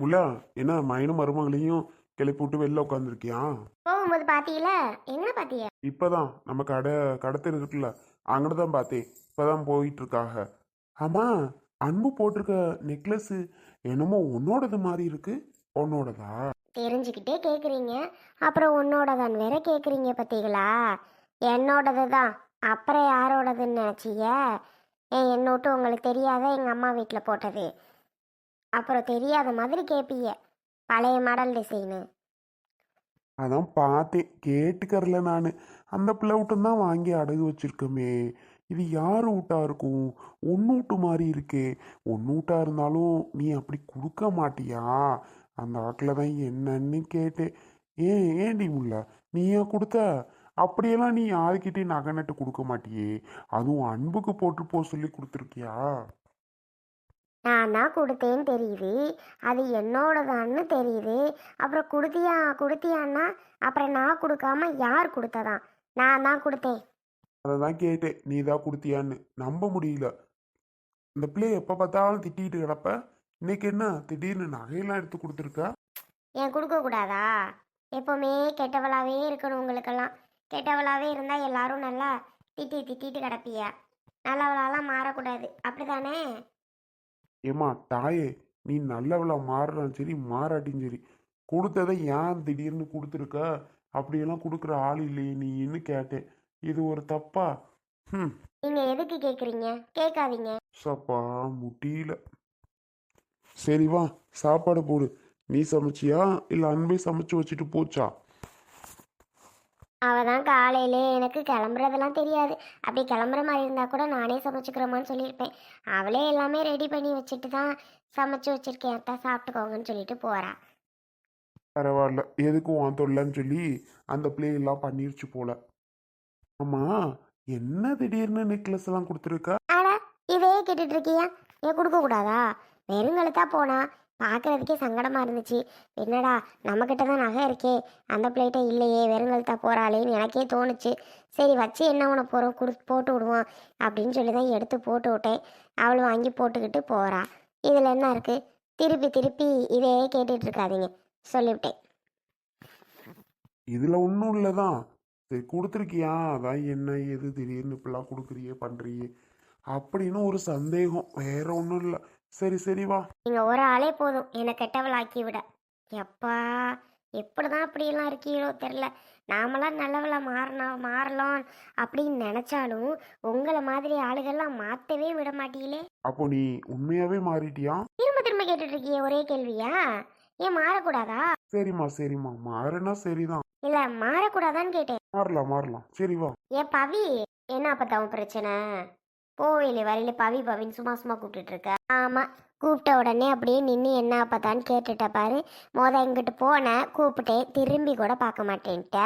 முல்லா என்ன மயனும் மருமகளையும் கிளப்பி விட்டு வெளில உட்காந்துருக்கியா போகும்போது பாத்தீங்களா என்ன பாத்தீங்க இப்பதான் நம்ம கடை கடத்தல் இருக்குல்ல அங்கிட்டு தான் பார்த்தேன் இப்பதான் போயிட்டு இருக்காக ஆமா அன்பு போட்டிருக்க நெக்லஸ் என்னமோ உன்னோடது மாதிரி இருக்கு. உன்னோடதா? தெரிஞ்சுக்கிட்டே கேக்குறீங்க. அப்புறம் உன்னோடதான் வேற கேக்குறீங்க பாத்தீங்களா என்னோடது தான் அப்புறம் யாரோடதுன்னு நினைச்சீங்க ஏன் என்னோட்டு உங்களுக்கு தெரியாத எங்க அம்மா வீட்டில் போட்டது. அப்புறம் தெரியாத மாதிரி கேட்பீங்க பழைய மாடல் டிசைனு. அதான் பார்த்தேன். கேட்டுக்கறல நான். அந்த பிள்ளை விட்டும் தான் வாங்கி அடகு வச்சிருக்கோமே. இது யார் வீட்டா இருக்கும்? ஒன்று வீட்டு மாதிரி இருக்கே. ஒன்று வீட்டா இருந்தாலும் நீ அப்படி கொடுக்க மாட்டியா? அந்த ஆட்டில் தான் என்னன்னு கேட்டேன். ஏன் ஏன்டி முல்ல? நீயா கொடுத்த? அப்படியெல்லாம் நீ யாருக்கிட்டே நகை நட்டு கொடுக்க மாட்டியே. அதுவும் அன்புக்கு போட்டு போக சொல்லி கொடுத்துருக்கியா? நான் தான் கொடுத்தேன்னு தெரியுது. அது என்னோடதான்னு தெரியுது. அப்புறம் கொடுத்தியா கொடுத்தியான்னா அப்புறம் நான் கொடுக்காம யார் கொடுத்ததான் நான் தான் கொடுத்தேன். அதை தான் கேட்டேன். நீ தான் கொடுத்தியான்னு. நம்ப முடியல. இந்த பிள்ளைய எப்போ பார்த்தாலும் திட்டிகிட்டு கிடப்ப. இன்னைக்கு என்ன? திடீர்னு நகையெல்லாம் எடுத்து கொடுத்துருக்கா? ஏன் கொடுக்கக்கூடாதா எப்போவுமே கெட்டவளாவே இருக்கணும் உங்களுக்கெல்லாம். கெட்டவளாவே இருந்தால் எல்லாரும் நல்லா திட்டி திட்டிட்டு கிடப்பிய? நல்லவளாலாம் மாறக்கூடாது. அப்படிதானே ஏம்மா தாயே நீ நல்லவளா மாறுறான் சரி மாறாட்டியும் சரி. கொடுத்ததை ஏன் திடீர்னு கொடுத்துருக்க? அப்படியெல்லாம் கொடுக்குற ஆள் இல்லையே நீ என்ன கேட்டேன். இது ஒரு தப்பா? ம் நீங்கள் எதுக்கு கேட்குறீங்க கேட்காதீங்க. சப்பா முடியல சரி வா சாப்பாடு போடு. நீ சமைச்சியா? இல்லை அன்பே சமைச்சு வச்சுட்டு போச்சா? அவள் தான் காலையிலே எனக்கு கிளம்புறதெல்லாம் தெரியாது. அப்படி கிளம்புற மாதிரி இருந்தால் கூட நானே சமைச்சுக்கிறோமான்னு சொல்லியிருப்பேன். அவளே எல்லாமே ரெடி பண்ணி வச்சுட்டு தான் சமைச்சு வச்சிருக்கேன். அத்தா சாப்பிட்டுக்கோங்கன்னு சொல்லிட்டு போறா. பரவாயில்ல. எதுக்கும் வான் தொல்லன்னு சொல்லி அந்த பிளே எல்லாம் பண்ணிருச்சு போல. ஆமா என்ன திடீர்னு நெக்லஸ் எல்லாம் கொடுத்துருக்கா? ஆடா இதே கேட்டுட்டு இருக்கியா? ஏன் கொடுக்கக்கூடாதா? வெறுங்கழுத்தா போனா பார்க்குறதுக்கே சங்கடமாக இருந்துச்சு. என்னடா நம்மக்கிட்ட தான் நகை இருக்கே. அந்த பிளேட்டை இல்லையே வெறுங்கழுத்தா போகிறாளேன்னு எனக்கே தோணுச்சு. சரி வச்சு என்ன பண்ண போகிறோம் கொடுத்து போட்டு விடுவோம் அப்படின்னு சொல்லி தான் எடுத்து போட்டு விட்டேன். அவள் வாங்கி போட்டுக்கிட்டு போகிறா இதில் என்ன இருக்குது திருப்பி திருப்பி இதே கேட்டுட்ருக்காதீங்க சொல்லிவிட்டேன். இதில் ஒன்றும் இல்லை தான் சரி கொடுத்துருக்கியா? அதான் என்ன எது திடீர்னு இப்படிலாம் கொடுக்குறியே பண்ணுறியே அப்படின்னு ஒரு சந்தேகம். வேற ஒன்றும் இல்லை. சரி சரி வா. நீங்கள் ஒரு ஆளே போதும். என்னை கெட்டவளாக்கி விட. எப்பா எப்படிதான் அப்படியெல்லாம் இருக்கீங்களோ தெரில நாமெல்லாம் நல்லவளா மாறணும் மாறலாம் அப்படின்னு நினச்சாலும் உங்களை மாதிரி ஆளுகள்லாம் மாற்றவே விட மாட்டீங்களே. அப்போ நீ உண்மையாவே மாறிட்டியா? திரும்ப திரும்ப கேட்டுட்டு இருக்கியே ஒரே கேள்வியா? ஏன் மாறக்கூடாதா? சரிம்மா சரிம்மா. மாறினா சரிதான். இல்லை மாறக்கூடாதான்னு கேட்டேன். மாறலாம் மாறலாம். சரி வா. ஏ பவி என்ன அப்பதான் பிரச்சனை? போவையில வரையில பவி பவின்னு சும்மா சும்மா கூப்பிட்டுட்டு இருக்க ஆமா கூப்பிட்ட உடனே அப்படியே நின்று என்ன அப்பதான்னு கேட்டுட்ட பாரு. மோத இங்கிட்டு போனேன் கூப்பிட்டேன் திரும்பி கூட பார்க்க மாட்டேன்ட்ட.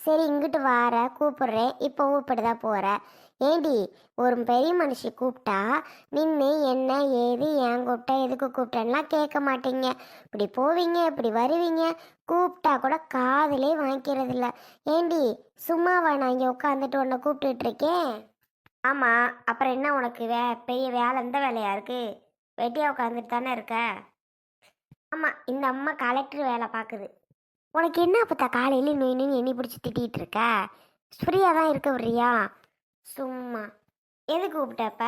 சரி இங்கிட்டு வார கூப்பிடுறேன் இப்போ கூப்பிட்டுதான் போற. ஏண்டி ஒரு பெரிய மனுஷி கூப்பிட்டா நின்று என்ன ஏது ஏன் கூப்பிட்டா எதுக்கு கூப்பிட்டேன்லாம் கேட்க மாட்டீங்க. இப்படி போவீங்க இப்படி வருவீங்க கூப்பிட்டா கூட காதலே வாங்கிக்கிறதில்ல. ஏண்டி சும்மாவா நான் இங்கே உட்காந்துட்டு உன்னை கூப்பிட்டுட்டு இருக்கேன் ஆமாம் அப்புறம் என்ன உனக்கு வே பெரிய வேலை எந்த வேலையா இருக்கு? வெட்டியாக உட்காந்துட்டு தானே இருக்க? ஆமாம் இந்த அம்மா கலெக்டர் வேலை பார்க்குது உனக்கு என்ன அப்பத்தா காலையில் நொய் எண்ணி பிடிச்சி திட்டிகிட்டு இருக்க? ஃப்ரீயாக தான் இருக்க விடுறியா? சும்மா. எதுக்கு கூப்பிட்டப்ப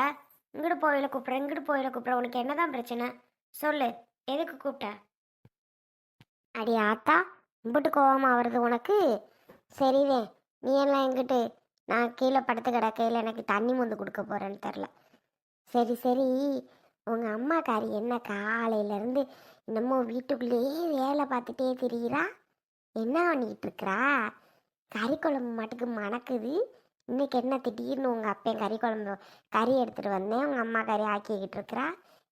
இங்கிட்டு போயில கூப்பிட்றேன் இங்கிட்டு போயில கூப்பிட்றேன். உனக்கு என்னதான் பிரச்சனை? சொல்லு எதுக்கு கூப்பிட்ட? அடி ஆத்தா இம்பிட்டு கோவமாக வருது உனக்கு? சரிவே நீ எல்லாம் எங்கிட்டு நான் கீழே படுத்து கிடக்கையில் எனக்கு தண்ணி மொந்து கொடுக்க போகிறேன்னு தெரில சரி சரி. உங்கள் அம்மாக்காரி என்ன காலையிலேருந்து என்னமோ வீட்டுக்குள்ளேயே வேலை பார்த்துட்டே திரியிறா? என்ன பண்ணிக்கிட்டு இருக்கிறா கறி குழம்பு மட்டுக்கு மணக்குது. இன்னைக்கு என்ன திடீர்னு உங்கள் அப்பன் கறி குழம்பு கறி எடுத்துகிட்டு வந்தேன். உங்கள் அம்மா கறி ஆக்கிக்கிட்டு இருக்கிறா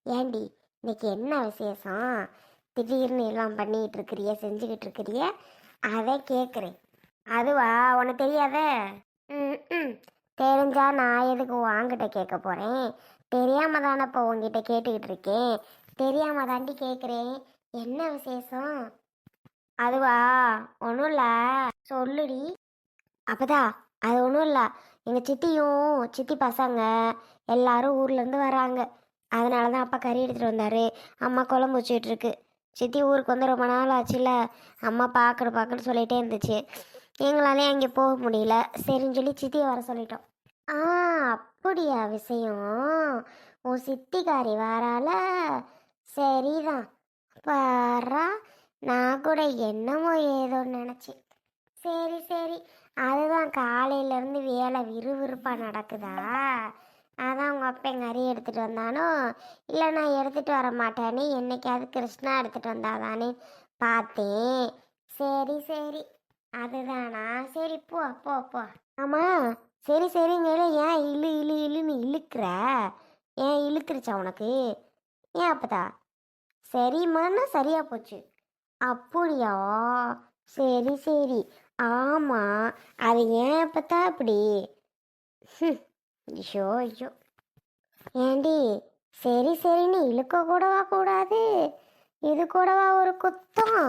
ஏண்டி இன்னைக்கு என்ன விசேஷம்? திடீர்னு எல்லாம் பண்ணிக்கிட்டு இருக்கிறிய செஞ்சுக்கிட்டு இருக்கிறிய? அதை கேட்குறேன் அதுவா? உனக்கு தெரியாதே? ம் ம். தெரிஞ்சா நான் எதுக்கு வாங்கிட்ட கேட்க போகிறேன் தெரியாம தானே இப்போ உங்ககிட்ட கேட்டுக்கிட்டு இருக்கேன். தெரியாம தாண்டி கேட்குறேன். என்ன விசேஷம்? அதுவா? ஒன்றும் இல்லை. சொல்லுடி. அப்பதா அது ஒன்றும் இல்லை. எங்கள் சித்தியும் சித்தி பசங்க எல்லாரும் ஊர்லேருந்து வராங்க. அதனால தான் அப்பா கறி எடுத்துகிட்டு வந்தார். அம்மா குழம்பு வச்சுட்டு இருக்கு. சித்தி ஊருக்கு வந்து ரொம்ப நாள் ஆச்சுல. அம்மா பார்க்கணும் பார்க்கணும் சொல்லிகிட்டே இருந்துச்சு. எங்களாலே அங்கே போக முடியல. சரின்னு சொல்லி சித்தியை வர சொல்லிட்டோம். ஆ அப்படியா விஷயம். உன் சித்திக்காரி வரால சரிதான். பாரா நான் கூட என்னமோ ஏதோ நினச்சேன். சரி சரி. அதுதான் காலையிலேருந்து வேலை விறுவிறுப்பாக நடக்குதா? அதான் உங்கள் அப்பா எங்கள் அரிய எடுத்துகிட்டு வந்தானோ? இல்லை நான் எடுத்துகிட்டு வர மாட்டேன்னு என்னைக்காவது கிருஷ்ணா எடுத்துகிட்டு வந்தாதானே பார்த்தேன். சரி சரி. அதுதானா? சரி போ போ போ. ஆமாம் சரி சரிங்கல ஏன் இழு இழு இழுன்னு இழுக்கிற? ஏன் இழுத்துருச்சா உனக்கு? ஏன் அப்பதா? சரிம்மான்னா சரியா போச்சு. அப்படியா? சரி சரி. ஆமாம் அது ஏன் அப்பத்தா அப்படி? ஐயோ ஐயோ. ஏண்டி? சரி சரின்னு இழுக்க கூடவா கூடாது? இது கூடவா ஒரு குத்தம்?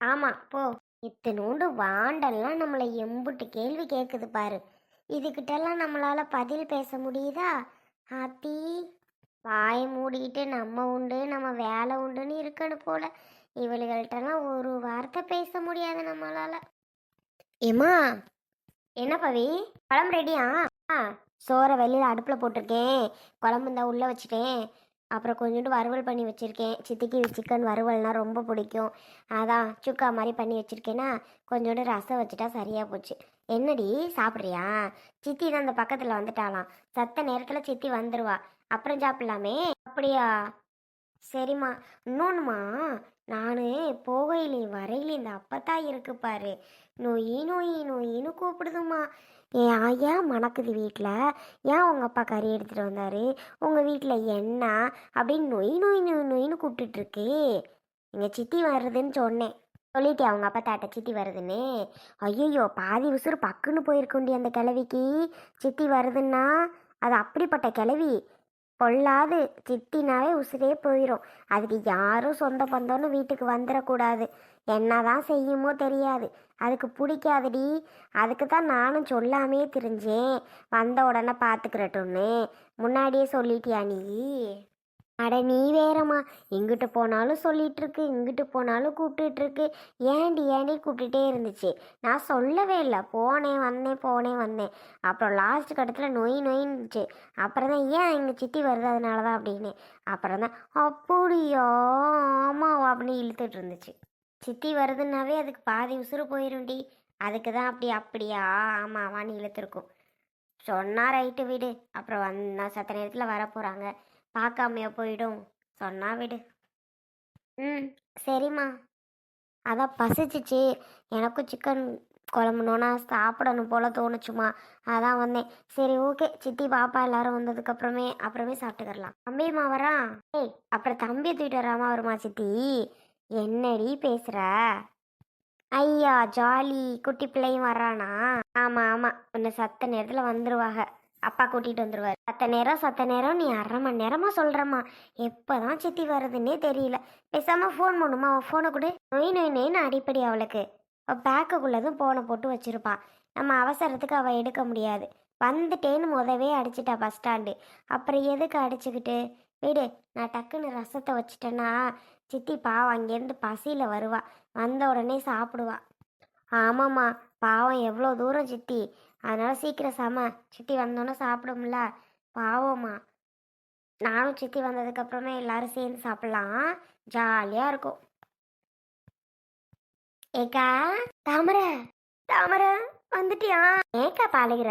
ஆமாம் போ. இத்தனோண்டு வாண்டெல்லாம் நம்மளை எம்புட்டு கேள்வி கேட்குது பாரு. இதுகிட்டெல்லாம் நம்மளால பதில் பேச முடியுதா? ஹாத்தி வாய் மூடிக்கிட்டு நம்ம உண்டு நம்ம வேலை உண்டுன்னு இருக்கணும் போல. இவளுகள்கிட்டலாம் ஒரு வார்த்தை பேச முடியாது நம்மளால. ஏம்மா என்ன பவி? குழம்பு ரெடியா ஆ சோறை வெளியில் அடுப்பில் போட்டிருக்கேன். குழம்பு இந்த உள்ளே வச்சுட்டேன். அப்புறம் கொஞ்சோண்டு வறுவல் பண்ணி வச்சுருக்கேன். சித்திக்கு சிக்கன் வறுவல்னால் ரொம்ப பிடிக்கும். அதான் சுக்கா மாதிரி பண்ணி வச்சுருக்கேன்னா கொஞ்சோண்டு ரசம் வச்சுட்டா சரியாக போச்சு. என்னடி சாப்பிட்றியா? சித்தி தான் அந்த பக்கத்தில் வந்துட்டாலாம் சத்த நேரத்தில் சித்தி வந்துடுவா அப்புறம் சாப்பிட்லாமே? அப்படியா? சரிம்மா. இன்னொன்றுமா நான் போகையிலே வரையில இந்த அப்பத்தா இருக்கு பாரு. நோயி நோயி நோயின்னு கூப்பிடுதுமா ஏன் ஐயா மணக்குது வீட்டில் ஏன் உங்கள் அப்பா கறி எடுத்துகிட்டு வந்தார்? உங்கள் வீட்டில் என்ன? அப்படின்னு நொய் நொய் நொய் நொயின்னு கூப்பிட்டுட்டு இருக்கு எங்கள் சித்தி வருதுன்னு சொன்னேன். சொல்லிட்டே அவங்க அப்பா தாட்ட சித்தி வருதுன்னு ஐயோ பாதி உசுறு பக்குன்னு போயிருக்குண்டி அந்த கிழவிக்கு. சித்தி வருதுன்னா அது அப்படிப்பட்ட கிழவி. பொல்லாது. சித்தினாவே உசுரே போயிடும் அதுக்கு யாரும் சொந்த பந்தம்னு வீட்டுக்கு வந்துடக்கூடாது என்னதான் செய்யுமோ தெரியாது. அதுக்கு பிடிக்காதுடி. அதுக்கு தான் நானும் சொல்லாமே தெரிஞ்சேன். வந்த உடனே பார்த்துக்கிறட்டும்னு முன்னாடியே சொல்லிட்டியா நீ? அட நீ வேறம்மா. எங்கிட்டு போனாலும் சொல்லிட்டு இருக்கு இங்கிட்டு போனாலும் கூப்பிட்டுட்டு இருக்கு ஏண்டி ஏண்டி கூப்பிட்டுட்டே இருந்துச்சு? நான் சொல்லவே இல்லை. போனேன் வந்தேன் போனேன் வந்தேன் அப்புறம் லாஸ்ட் கட்டத்தில் நொய் நொயின்னுச்சு. அப்புறம் தான் ஏன் எங்கள் சித்தி வருது அதனால தான் அப்படின்னு. அப்புறம் தான் அப்படியோ? ஆமாம் அப்படின்னு இழுத்துட்டு இருந்துச்சு. சித்தி வருதுன்னாவே அதுக்கு பாதி உசுறு போயிரும்டி. அதுக்கு தான் அப்படி அப்படியா? ஆமாம் வான்னு இழுத்துருக்கும். சொன்னா ரைட்டு வீடு. அப்புறம் வந்தால் சத்த நேரத்தில் வரப்போகிறாங்க பார்க்காமையா போயிடும். சொன்னா விடு. ம். சரிம்மா. அதான் பசிச்சிச்சு. எனக்கும் சிக்கன் குழம்புனோன்னா சாப்பிடணும் போல தோணுச்சுமா. அதான் வந்தேன். சரி ஓகே சித்தி பாப்பா எல்லாரும் வந்ததுக்கு அப்புறமே அப்புறமே சாப்பிட்டுக்கலாம் தம்பிம்மா வரான் ஏய் அப்புறம் தம்பி தூக்கிட்டு வராம வருமா சித்தி? என்னடி பேசுற? ஐயா ஜாலி. குட்டி பிள்ளையும் வர்றானா? ஆமா ஆமா. உன்னை சத்த நேரத்துல வந்துருவாங்க அப்பா கூட்டிட்டு வந்துடுவார் சத்த நேரம் சத்த நேரம் நீ அரை மணி நேரமா எப்போ எப்பதான் சித்தி வருதுன்னே தெரியல. பேசாம ஃபோன் பண்ணுமா அவன் ஃபோனை கொடு. நொய் நொய் நொய்னு அடிப்படி அவளுக்கு. பேக்குக்குள்ளதும் ஃபோனை போட்டு வச்சிருப்பா. நம்ம அவசரத்துக்கு அவள் எடுக்க முடியாது. வந்துட்டேன்னு முதவே அடிச்சிட்டா பஸ் ஸ்டாண்டு அப்புறம் எதுக்கு அடிச்சுக்கிட்டு? வீடு நான் டக்குன்னு ரசத்தை வச்சிட்டேன்னா சித்தி பாவம் அங்கேருந்து பசியில் வருவா. வந்த உடனே சாப்பிடுவா. ஆமாம்மா பாவம் எவ்வளோ தூரம் சித்தி. அதனால சீக்கிரம் சம. சித்தி வந்தோன்னே சாப்பிடும்ல. பாவம்மா. நானும் சித்தி வந்ததுக்கப்புறமே எல்லாரும் சேர்ந்து சாப்பிட்லாம். ஜாலியாக இருக்கும். ஏக்கா? தாமரை. தாமரை வந்துட்டியா? ஏக்கா பாழுகிற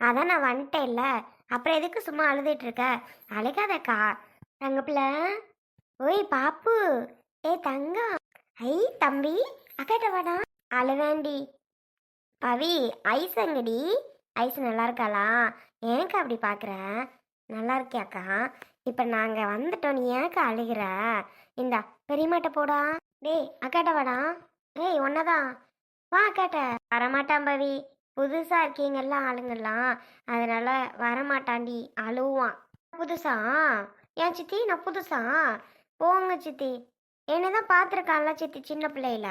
அதான் நான் வந்துட்டேன்ல. அப்புறம் எதுக்கு சும்மா அழுதுட்டு இருக்க அழுகாதக்கா. தங்க ஓய் பாப்பு. ஏ தங்கம். ஐ தம்பி. அக்காட்ட வாடா. அழுவேண்டி பவி ஐஸ் எங்கடி? ஐஸ் நல்லா இருக்காளா ஏன்க்கா அப்படி பார்க்குற நல்லா இருக்கியாக்கா இப்போ நாங்கள் வந்துட்டோம் நீ ஏன்க்கா அழுகிற? இந்தா பெரியமாட்ட போடா. டேய் அக்காட்ட வாடா. ஏய் ஒன்னதான். வா அக்காட்ட. வரமாட்டான் பவி. புதுசாக இருக்கீங்கெல்லாம் ஆளுங்கெல்லாம் அதனால வரமாட்டாண்டி அழுவான். புதுசா? ஏன் சித்தி நான் புதுசா? போங்க சித்தி. என்னை தான் பார்த்துருக்கான்ல சித்தி சின்ன பிள்ளையில?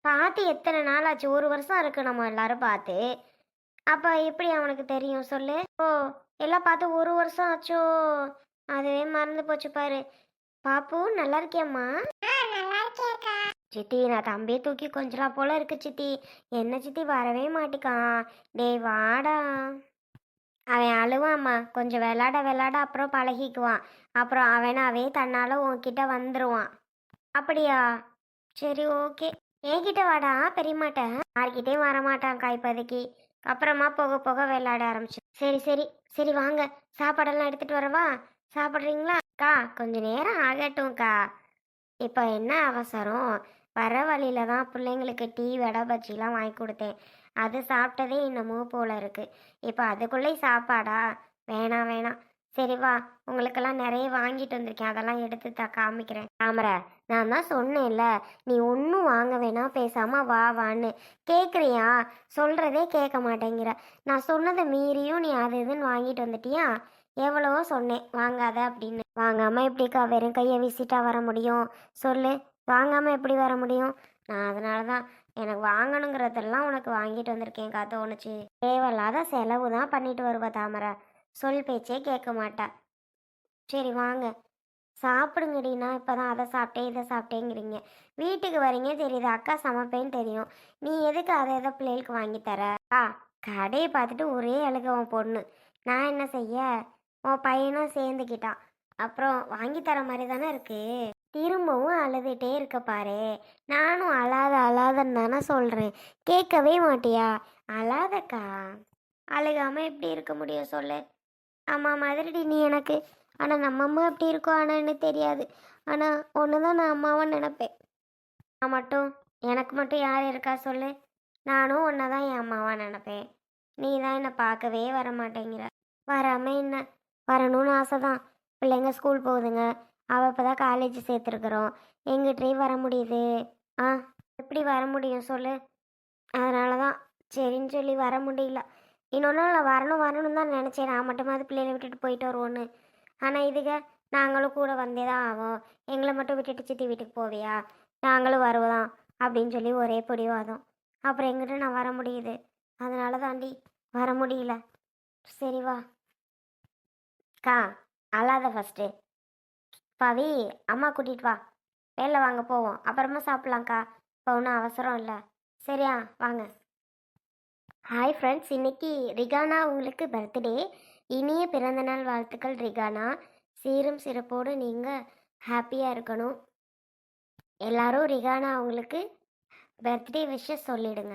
பார்த்து எத்தனை நாள் ஆச்சு ஒரு வருஷம் இருக்கு நம்ம எல்லாரும் பார்த்து அப்போ எப்படி அவனுக்கு தெரியும்? சொல்லு. ஓ எல்லாம் பார்த்து ஒரு வருஷம் ஆச்சோ? அதுவே மறந்து போச்சு பாரு. பாப்பு நல்லா இருக்கியாம்மா? சித்தி நான் தம்பியை தூக்கி கொஞ்சலாம் போல இருக்கு சித்தி. என்ன சித்தி வரவே மாட்டிக்கான் டேய் வாடா. அவன் அழுவாம்மா. கொஞ்சம் விளாட விளாட அப்புறம் பழகிக்குவான். அப்புறம் அவனாவே தன்னால் உன்கிட்ட வந்துடுவான் அப்படியா? சரி ஓகே. என்கிட்ட வாடா பெரியமாட்ட யார்கிட்டயும் வரமாட்டான்க்கா இப்போதைக்கு. அப்புறமா போக போக விளையாட ஆரம்பிச்சு. சரி சரி சரி வாங்க. சாப்பாடெல்லாம் எடுத்துட்டு வரவா? சாப்பிட்றீங்களா? அக்கா கொஞ்ச நேரம் ஆகட்டும்க்கா. இப்போ என்ன அவசரம்? வர வழியில தான் பிள்ளைங்களுக்கு டீ வடை பஜ்ஜிலாம் வாங்கி கொடுத்தேன். அது சாப்பிட்டதே இன்னமும் போல இருக்கு. இப்போ அதுக்குள்ளே சாப்பாடா? வேணாம் வேணாம். சரி வா. உங்களுக்கெல்லாம் நிறைய வாங்கிட்டு வந்திருக்கேன். அதெல்லாம் எடுத்து த காமிக்கிறேன். தாமரை நான் தான் சொன்னேன்ல நீ ஒன்றும் வாங்க வேணாம் பேசாமல் வா வான்னு. கேட்குறியா சொல்கிறதே கேட்க மாட்டேங்கிற. நான் சொன்னதை மீறியும் நீ அது இதுன்னு வாங்கிட்டு வந்துட்டியா? எவ்வளவோ சொன்னேன் வாங்காத அப்படின்னு. வாங்காமல் எப்படிக்கா வெறும் கையை விசிட்டாக வர முடியும்? சொல்லு வாங்காமல் எப்படி வர முடியும்? நான் அதனால தான் எனக்கு வாங்கணுங்கிறதெல்லாம் உனக்கு வாங்கிட்டு வந்திருக்கேன்க்கா தோணுச்சு தேவையில்லாத செலவு தான் பண்ணிட்டு வருவ தாமரை. சொல் பேச்சே கேட்க மாட்டா. சரி வாங்க. சாப்பிடுங்கடினா இப்போ தான் அதை சாப்பிட்டேன் இதை சாப்பிட்டேங்கிறீங்க. வீட்டுக்கு வரீங்க தெரியுது. அக்கா சமைப்பேன்னு தெரியும். நீ எதுக்கு அதை எதை பிள்ளைகளுக்கு வாங்கி தர? ஆ கடையை பார்த்துட்டு ஒரே அழுக உன் பொண்ணு. நான் என்ன செய்ய? உன் பையனும் சேர்ந்துக்கிட்டான். அப்புறம் வாங்கி தர மாதிரி தானே இருக்கு. திரும்பவும் அழுதுகிட்டே இருக்க பாரு. நானும் அழாத அழாதன்னு தானே சொல்கிறேன் கேட்கவே மாட்டியா? அழாதக்கா. அழுகாம எப்படி இருக்க முடியும் சொல்லு. ஆமாம் மாதிரிடி நீ எனக்கு. ஆனால் நம்ம அம்மா எப்படி இருக்கோம் ஆனால் எனக்கு தெரியாது. ஆனால் ஒன்று தான் நான் அம்மாவை நினப்பேன். நான் மட்டும் எனக்கு மட்டும் யார் இருக்கா சொல்லு. நானும் ஒன்றை தான் என் அம்மாவா நினைப்பேன். நீ தான் என்னை பார்க்கவே வர மாட்டேங்கிற. வராமல் என்ன? வரணும்னு ஆசை தான் பிள்ளைங்க ஸ்கூல் போகுதுங்க. அவள் இப்போ தான் காலேஜ் சேர்த்துருக்குறோம். எங்கிட்டே வர முடியுது. ஆ எப்படி வர முடியும் சொல்லு. அதனால தான் சரின்னு சொல்லி வர முடியல. இன்னொன்று நான் வரணும் வரணும்னு தான் நினச்சேன். நான் மட்டுமாவது பிள்ளைகளை விட்டுட்டு போயிட்டு வருவோன்னு. ஆனால் இதுக நாங்களும் கூட வந்தே தான் ஆகும் எங்களை மட்டும் விட்டுட்டு சித்தி வீட்டுக்கு போவியா? நாங்களும் வருவோம் அப்படின்னு சொல்லி ஒரே பிடிவாதம் அப்புறம் எங்கிட்ட நான் வர முடியுது. அதனால தாண்டி வர முடியல. சரி வா. கா அழாத ஃபஸ்ட்டு பவி அம்மா கூட்டிகிட்டு வா. வெளில வாங்க போவோம். அப்புறமா சாப்பிட்லாம்க்கா. இப்போ ஒன்றும் அவசரம் இல்லை. சரியா? வாங்க. ஹாய் ஃப்ரெண்ட்ஸ் இன்னைக்கு ரிகானா உங்களுக்கு பர்த்டே இனிய பிறந்தநாள் வாழ்த்துக்கள் ரிகானா. சீரும் சிறப்போடு நீங்கள் ஹாப்பியாக இருக்கணும். எல்லாரும் ரிகானா அவங்களுக்கு பர்த்டே விஷஸ் சொல்லிடுங்க.